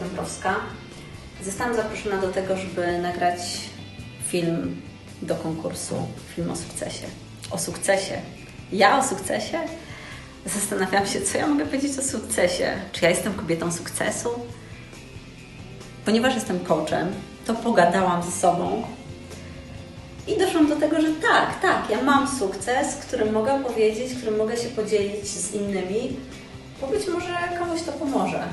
Dąbrowska. Zostałam zaproszona do tego, żeby nagrać film do konkursu, film o sukcesie. O sukcesie. Ja o sukcesie? Zastanawiam się, co ja mogę powiedzieć o sukcesie. Czy ja jestem kobietą sukcesu? Ponieważ jestem coachem, to pogadałam ze sobą i doszłam do tego, że tak, tak, ja mam sukces, którym mogę powiedzieć, którym mogę się podzielić z innymi, bo być może komuś to pomoże.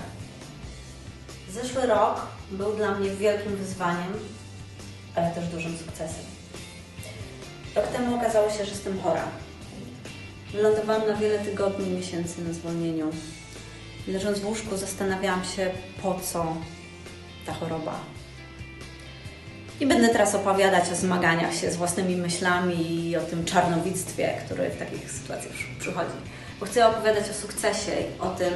Zeszły rok był dla mnie wielkim wyzwaniem, ale też dużym sukcesem. Rok temu okazało się, że jestem chora. Wylądowałam na wiele tygodni miesięcy na zwolnieniu. Leżąc w łóżku zastanawiałam się, po co ta choroba. Nie będę teraz opowiadać o zmaganiach się z własnymi myślami i o tym czarnowictwie, które w takich sytuacjach przychodzi. Bo chcę opowiadać o sukcesie o tym,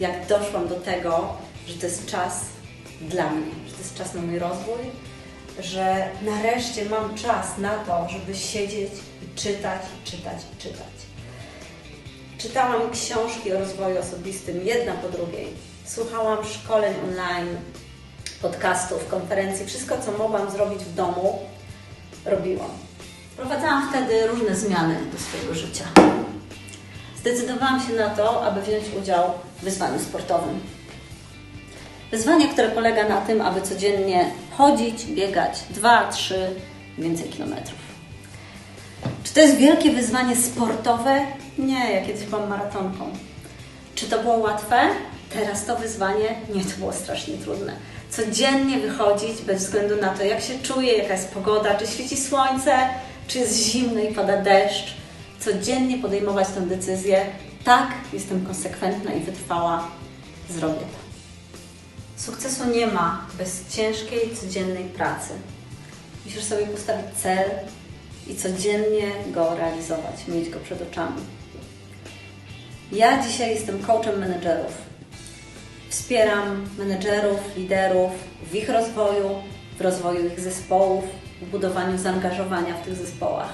jak doszłam do tego, że to jest czas dla mnie, że to jest czas na mój rozwój, że nareszcie mam czas na to, żeby siedzieć i czytać, i czytać, i czytać. Czytałam książki o rozwoju osobistym, jedna po drugiej. Słuchałam szkoleń online, podcastów, konferencji, wszystko, co mogłam zrobić w domu, robiłam. Wprowadzałam wtedy różne zmiany do swojego życia. Zdecydowałam się na to, aby wziąć udział w wyzwaniu sportowym. Wyzwanie, które polega na tym, aby codziennie chodzić, biegać 2, 3, więcej kilometrów. Czy to jest wielkie wyzwanie sportowe? Nie, ja kiedyś byłam maratonką. Czy to było łatwe? Teraz to wyzwanie? Nie, to było strasznie trudne. Codziennie wychodzić bez względu na to, jak się czuję, jaka jest pogoda, czy świeci słońce, czy jest zimno i pada deszcz. Codziennie podejmować tę decyzję. Tak, jestem konsekwentna i wytrwała. Zrobię to. Sukcesu nie ma bez ciężkiej, codziennej pracy. Musisz sobie postawić cel i codziennie go realizować, mieć go przed oczami. Ja dzisiaj jestem coachem menedżerów. Wspieram menedżerów, liderów w ich rozwoju, w rozwoju ich zespołów, w budowaniu zaangażowania w tych zespołach.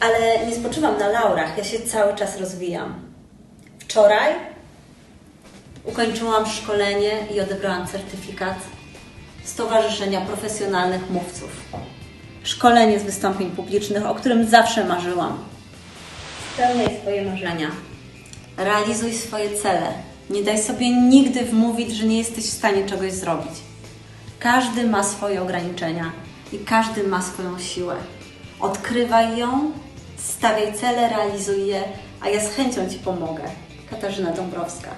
Ale nie spoczywam na laurach, ja się cały czas rozwijam. Wczoraj ukończyłam szkolenie i odebrałam certyfikat Stowarzyszenia Profesjonalnych Mówców. Szkolenie z wystąpień publicznych, o którym zawsze marzyłam. Spełniaj swoje marzenia. Realizuj swoje cele. Nie daj sobie nigdy wmówić, że nie jesteś w stanie czegoś zrobić. Każdy ma swoje ograniczenia i każdy ma swoją siłę. Odkrywaj ją, stawiaj cele, realizuj je, a ja z chęcią Ci pomogę. Katarzyna Dąbrowska.